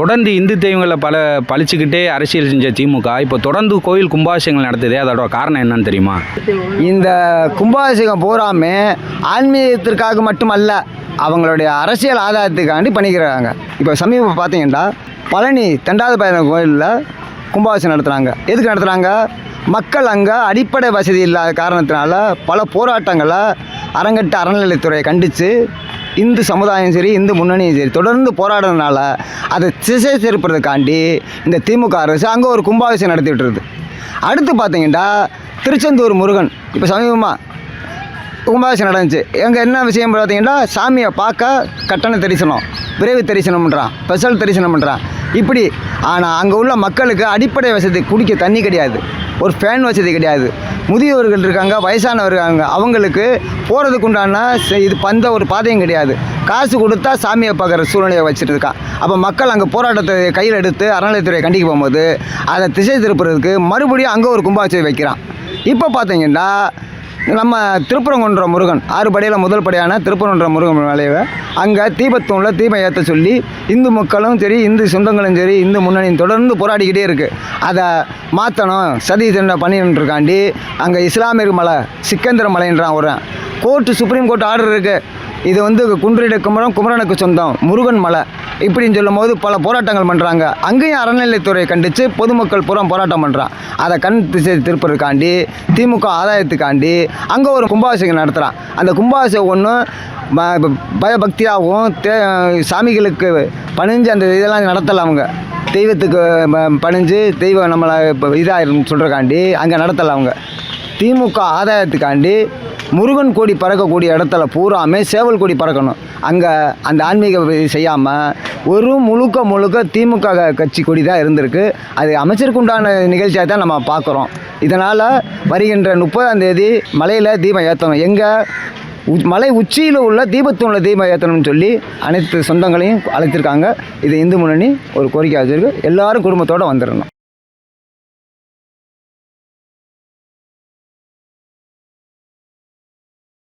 தொடர்ந்து இந்து தெய்வங்களை பல பழிச்சுக்கிட்டே அரசியல் செஞ்ச திமுக இப்போ தொடர்ந்து கோயில் கும்பாபிஷேகங்கள் நடத்துது அதோட காரணம் என்னன்னு தெரியுமா? இந்த கும்பாபிஷேகம் பூராமே ஆன்மீகத்திற்காக மட்டுமல்ல அவங்களுடைய அரசியல் ஆதாயத்துக்காண்டி பண்ணிக்கிறாங்க இப்போ சமீபம் பார்த்தீங்கன்னா பழனி தெண்டாவது பயண கோயிலில் கும்பாபிஷேகம் நடத்துகிறாங்க எதுக்கு நடத்துகிறாங்க மக்கள் அங்கே அடிப்படை வசதி இல்லாத காரணத்தினால பல போராட்டங்களை அறங்கட்டு அறநிலைத்துறையை கண்டித்து இந்து சமுதாயம் சரி இந்து முன்னணியும் சரி தொடர்ந்து போராடுறதுனால அதை திசை திருப்புறதுக்காண்டி இந்த திமுக அரசு அங்கே ஒரு கும்பாபிஷேகம் நடத்திட்டுருது அடுத்து பார்த்தீங்கன்னா திருச்செந்தூர் முருகன் இப்போ சமீபமாக கும்பாபிஷேகம் நடந்துச்சு. எங்கள் என்ன விஷயம் பார்த்தீங்கன்னா சாமியை பார்க்க கட்டண தரிசனம் விரைவு பண்ணுறான் ஸ்பெஷல் தரிசனம் பண்ணுறான் இப்படி ஆனால் அங்கே உள்ள மக்களுக்கு அடிப்படை வசதி குடிக்க தண்ணி கிடையாது. ஒரு ஃபேன் வசதி கிடையாது. முதியவர்கள் இருக்காங்க வயசானவர்கள் இருக்காங்க அவங்களுக்கு போகிறதுக்கு உண்டான இது பந்த ஒரு பாதையும் கிடையாது. காசு கொடுத்தா சாமியை பார்க்குற சூழ்நிலையை வச்சுட்டு இருக்கான். அப்போ மக்கள் அங்கே போராட்டத்தை கையில் எடுத்து அறநிலையத்துறை கண்டிக்க போகும்போது அதை திசை திருப்புறதுக்கு மறுபடியும் அங்கே ஒரு கும்பாபிஷேகம் வைக்கிறான். இப்போ பார்த்தீங்கன்னா நம்ம திருப்பரங்குன்ற முருகன் ஆறு படியில் முதல் படியான திருப்பரங்குன்ற முருகன் மலையை அங்கே தீபத்தூணில் தீபம் ஏற்ற சொல்லி இந்து மக்களும் சரி இந்து சொந்தங்களும் சரி இந்து முன்னணியும் தொடர்ந்து போராடிக்கிட்டே இருக்குது அதை மாற்றணும் சதி தண்டனை பண்ணிட்டுருக்காண்டி அங்கே இஸ்லாமியர் மலை சிக்கந்தர மலைன்றான் ஒரு கோர்ட்டு சுப்ரீம் கோர்ட் ஆர்டர் இருக்குது இது வந்து குன்றிட குமரன் குமரனுக்கு சொந்தம் முருகன் மலை. இப்படின்னு சொல்லும்போது பல போராட்டங்கள் பண்ணுறாங்க அங்கேயும் அறநிலைத்துறையை கண்டித்து பொதுமக்கள் புறம் போராட்டம் பண்ணுறான் அதை கண் திசை திருப்பதுக்காண்டி திமுக ஆதாயத்துக்காண்டி அங்கே ஒரு கும்பாபிஷேகம் நடத்துகிறான் அந்த கும்பாபிஷேகம் ஒன்று பயபக்தியாகவும் தே சாமிகளுக்கு பணிஞ்சு அந்த இதெல்லாம் நடத்தலை அவங்க. தெய்வத்துக்கு பணிஞ்சு தெய்வம் நம்மளை இப்போ இதாகிருன்னு சொல்கிறக்காண்டி அங்கே நடத்தலை அவங்க. திமுக ஆதாயத்துக்காண்டி முருகன் கொடி பறக்கக்கூடிய இடத்துல பூராமே சேவல் கொடி பறக்கணும். அங்கே அந்த ஆன்மீக செய்யாமல் ஒரு முழுக்க முழுக்க திமுக கட்சி கொடி தான் இருந்திருக்கு. அது அமைச்சருக்கு உண்டான நிகழ்ச்சியாக தான் நம்ம பார்க்குறோம். இதனால் வருகின்ற முப்பதாம் தேதி மலையில் தீபம் ஏற்றணும் எங்கே மலை உச்சியில் உள்ள தீபத்தூணில் தீபம் ஏற்றணும்னு சொல்லி அனைத்து சொந்தங்களையும் அழைத்திருக்காங்க. இது இந்து முன்னணி ஒரு கோரிக்கை வச்சிருக்கு. எல்லாரும் குடும்பத்தோடு வந்துடணும்